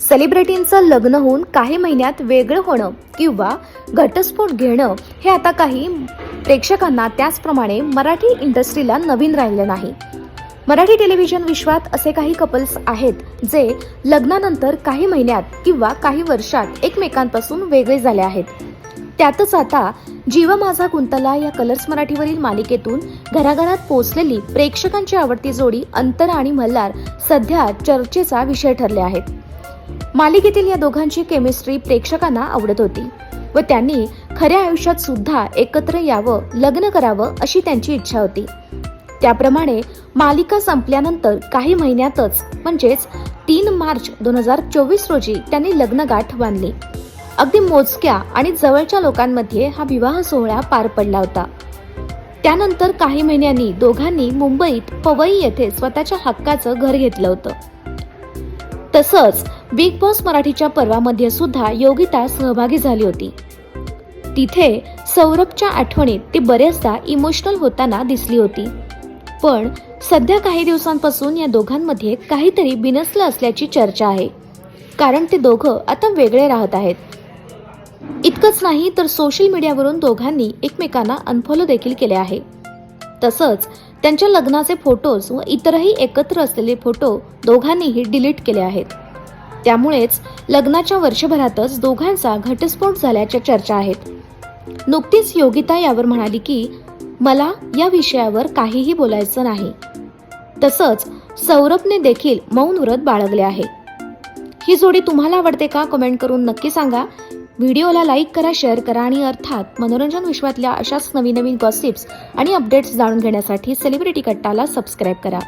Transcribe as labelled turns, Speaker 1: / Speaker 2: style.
Speaker 1: सेलिब्रिटींचं लग्न होऊन काही महिन्यात वेगळं होणं किंवा घटस्फोट घेणं हे आता काही प्रेक्षकांना त्याचप्रमाणे मराठी इंडस्ट्रीला नवीन राहिलं नाही. मराठी टेलिव्हिजन विश्वात असे काही कपल्स आहेत जे लग्नानंतर काही महिन्यात किंवा काही वर्षात एकमेकांपासून वेगळे झाले आहेत. त्यातच आता जीव माझा कुंतला या कलर्स मराठीवरील मालिकेतून घराघरात पोचलेली प्रेक्षकांची आवडती जोडी अंतर आणि मल्हार सध्या चर्चेचा विषय ठरले आहेत. मालिकेतील या दोघांची केमिस्ट्री प्रेक्षकांना आवडत होती. व त्यांनी खऱ्या आयुष्यात सुद्धा एकत्र यावं लग्न करावं अशी त्यांची इच्छा होती. त्याप्रमाणे मालिका संपल्यानंतर काही महिन्यातच म्हणजेच तीन मार्च दोन हजार चोवीस रोजी त्यांनी लग्नगाठ बांधली. अगदी मोजक्या आणि जवळच्या लोकांमध्ये हा विवाह सोहळा पार पडला होता. त्यानंतर काही महिन्यांनी दोघांनी मुंबईत पवई येथे स्वतःच्या हक्काचं घर घेतलं होतं. तसंच बिग बॉस मराठीच्या पर्वामध्ये सुद्धा योगिता सहभागी झाली होती. तिथे सौरभच्या आठवणीत ती बरेचदा इमोशनल होताना दिसली होती. पण सध्या काही दिवसांपासून या दोघांमध्ये काहीतरी बिनसलं असल्याची चर्चा आहे. कारण ते दोघं आता वेगळे राहत आहेत. इतकंच नाही तर सोशल मीडियावरून दोघांनी एकमेकांना अनफॉलो देखील केले आहे. तसंच त्यांच्या लग्नाचे फोटोज व इतरही एकत्र असलेले फोटो दोघांनीही डिलीट केले आहेत. त्यामुळेच लग्नाच्या वर्षभरातच दोघांचा घटस्फोट झाल्याच्या चर्चा आहेत. नुकतीच योगिता यावर म्हणाली की मला या विषयावर काहीही बोलायचं नाही. तसंच सौरभने देखील मौन व्रत बाळगले आहे. ही जोडी तुम्हाला आवडते का? कमेंट करून नक्की सांगा. व्हिडिओला लाईक करा शेअर करा आणि अर्थात मनोरंजन विश्वातल्या अशाच नवीन नवीन गॉसिप्स आणि अपडेट्स जाणून घेण्यासाठी सेलिब्रिटी कट्टाला सबस्क्राईब करा.